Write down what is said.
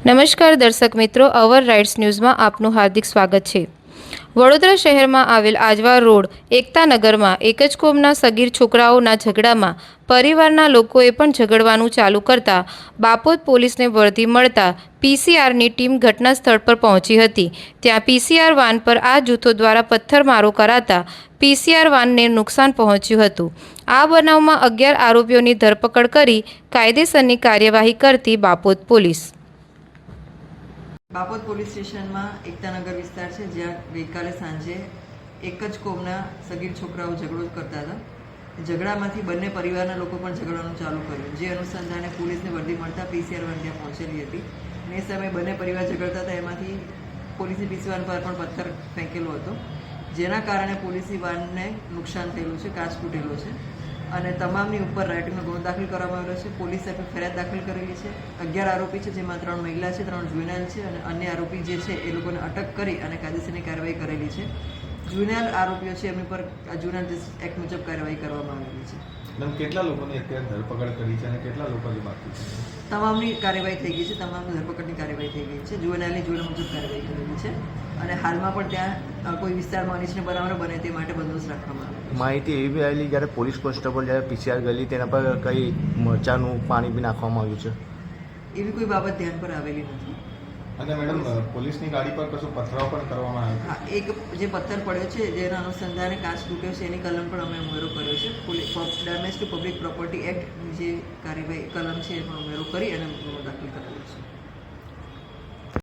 નમસ્કાર દર્શક મિત્રો, અવર રાઇટ્સ ન્યૂઝમાં આપનું હાર્દિક સ્વાગત છે. વડોદરા શહેરમાં આવેલ આજવા રોડ એકતાનગરમાં એક જ કોમના સગીર છોકરાઓના ઝઘડામાં પરિવારના લોકોએ પણ ઝઘડવાનું ચાલુ કરતા બાપોદ પોલીસને વર્ધી મળતા પીસીઆરની ટીમ ઘટના સ્થળ પર પહોંચી હતી. ત્યાં પીસીઆર વાન પર આ જૂથો દ્વારા પથ્થરમારો કરાતા પીસીઆર વાનને નુકસાન પહોંચ્યું હતું. આ બનાવમાં અગિયાર આરોપીઓની ધરપકડ કરી કાયદેસરની કાર્યવાહી કરતી બાપોદ પોલીસ. બાપોદ પોલીસ સ્ટેશનમાં એકતાનગર વિસ્તાર છે, જ્યાં ગઈકાલે સાંજે એક જ કોમના સગીર છોકરાઓ ઝઘડો કરતા હતા. ઝઘડામાંથી બંને પરિવારના લોકો પણ ઝઘડાનું ચાલુ કર્યું. જે અનુસંધાને પોલીસને વર્દી મળતા પીસીઆર વન ત્યાં પહોંચેલી હતી. અને એ સમયે બંને પરિવાર ઝઘડતા હતા. એમાંથી પોલીસની પીસી વાન પર પણ પથ્થર ફેંકેલો હતો. જેના કારણે પોલીસી વાનને નુકસાન થયેલું છે, કાચ તૂટેલો છે. અને તમામની ઉપર રાઇટિંગનો ગુનો દાખલ કરવામાં આવ્યો છે. પોલીસે પણ ફરિયાદ દાખલ કરેલી છે. અગિયાર આરોપી છે, જેમાં ત્રણ મહિલા છે, ત્રણ જુવેનાઇલ છે અને અન્ય આરોપી જે છે, એ લોકોને અટક કરી અને કાયદેસરની કાર્યવાહી કરેલી છે. જુવેનાઇલ આરોપીઓ છે, એમની પર જુવેનાઇલ એક્ટ મુજબ કાર્યવાહી કરવામાં આવેલી છે. મેમ કેટલા લોકોની અત્યારે ધરપકડ કરી છે અને કેટલા લોકોની બાકી છે? તમામની કાર્યવાહી થઈ ગઈ છે તમામની ધરપકડની કાર્યવાહી થઈ ગઈ છે જુવેનાઇલની જોડે મુજબ કાર્યવાહી કરેલી છે અને હાલમાં પણ ત્યાં કોઈ વિસ્તારમાં અનિચ્છનીય બનાવ બને તે માટે બંદોબસ્ત રાખવામાં આવે માહિતી એવી બી આવેલી જ્યારે પોલીસ કોન્સ્ટેબલ જ્યારે પીસીઆર ગયેલી તેના પર કઈ મરચાનું પાણી બી નાખવામાં આવ્યું છે? એવી કોઈ બાબત ધ્યાન પર આવેલી નથી. અને મેડમ પોલીસની ગાડી પર કશો પથરાવ પણ કરવામાં આવ્યો? એક જે પથ્થર પડ્યો છે, જેના અનુસંધાને કાચ તૂટ્યો છે, એની કલમ પણ અમે ઉમેરો કર્યો છે. Damage to public property act જે કાર્યવાહી કલમ છે, એમાં ઉમેરો કરી અને દાખલ કરેલો કરવામાં